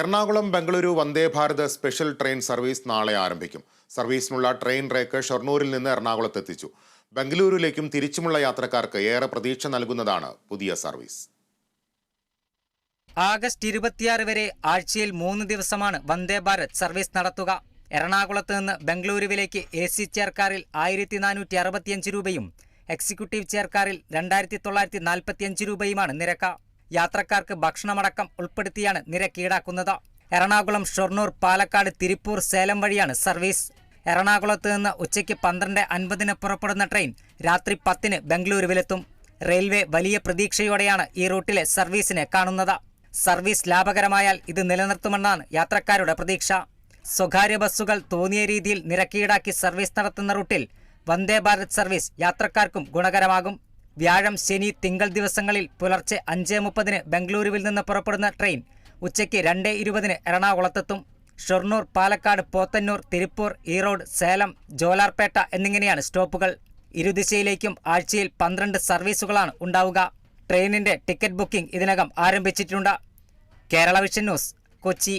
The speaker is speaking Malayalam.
Ernakulam Bengaluru Vande Bharat special train service നാളെ ആരംഭിക്കും. സർവീസിനുള്ള ട്രെയിൻ റേക്ക് ഷൊർണൂരിൽ നിന്ന് എറണാകുളത്ത് എത്തിച്ചു. ബംഗളൂരുവിലേക്കും തിരിച്ചുമുള്ള യാത്രക്കാർക്ക് ഏറെ പ്രതീക്ഷ നൽകുന്നതാണ് പുതിയ സർവീസ്. ആഗസ്റ്റ് ഇരുപത്തിയാറ് വരെ ആഴ്ചയിൽ മൂന്ന് ദിവസമാണ് വന്ദേ ഭാരത് സർവീസ് നടത്തുക. എറണാകുളത്ത് നിന്ന് ബംഗളൂരുവിലേക്ക് എ സി ചെയർക്കാറിൽ ആയിരത്തി നാനൂറ്റി അറുപത്തിയഞ്ച് രൂപയും എക്സിക്യൂട്ടീവ് ചെയർക്കാറിൽ രണ്ടായിരത്തി തൊള്ളായിരത്തി നാൽപ്പത്തിയഞ്ച് രൂപയുമാണ് നിരക്ക്. യാത്രക്കാർക്ക് ഭക്ഷണമടക്കം ഉൾപ്പെടുത്തിയാണ് നിരക്ക് ഈടാക്കുന്നത് എറണാകുളം ഷൊർണൂർ പാലക്കാട് തിരുപ്പൂർ സേലം വഴിയാണ് സർവീസ്. എറണാകുളത്ത് നിന്ന് ഉച്ചയ്ക്ക് പന്ത്രണ്ട് അൻപതിന് പുറപ്പെടുന്ന ട്രെയിൻ രാത്രി പത്തിന് ബംഗളൂരുവിലെത്തും. റെയിൽവേ വലിയ പ്രതീക്ഷയോടെയാണ് ഈ റൂട്ടിലെ സർവീസിനെ കാണുന്നത്. സർവീസ് ലാഭകരമായാൽ ഇത് നിലനിർത്തുമെന്നാണ് യാത്രക്കാരുടെ പ്രതീക്ഷ. സ്വകാര്യ ബസ്സുകൾ തോന്നിയ രീതിയിൽ നിരക്കീടാക്കി സർവീസ് നടത്തുന്ന റൂട്ടിൽ വന്ദേ ഭാരത് സർവീസ് യാത്രക്കാർക്കും ഗുണകരമാകും. വ്യാഴം ശനി തിങ്കൾ ദിവസങ്ങളിൽ പുലർച്ചെ അഞ്ച് മുപ്പതിന് ബംഗളൂരുവിൽ നിന്ന് പുറപ്പെടുന്ന ട്രെയിൻ ഉച്ചയ്ക്ക് രണ്ട് ഇരുപതിന് എറണാകുളത്തെത്തും. ഷൊർണൂർ പാലക്കാട് പോത്തന്നൂർ തിരുപ്പൂർ ഈറോഡ് സേലം ജോലാർപേട്ട എന്നിങ്ങനെയാണ് സ്റ്റോപ്പുകൾ. ഇരുദിശയിലേക്കും ആഴ്ചയിൽ പന്ത്രണ്ട് സർവീസുകളാണ് ഉണ്ടാവുക. ട്രെയിനിന്റെ ടിക്കറ്റ് ബുക്കിംഗ് ഇതിനകം ആരംഭിച്ചിട്ടുണ്ട്. Kerala vision news Kochi.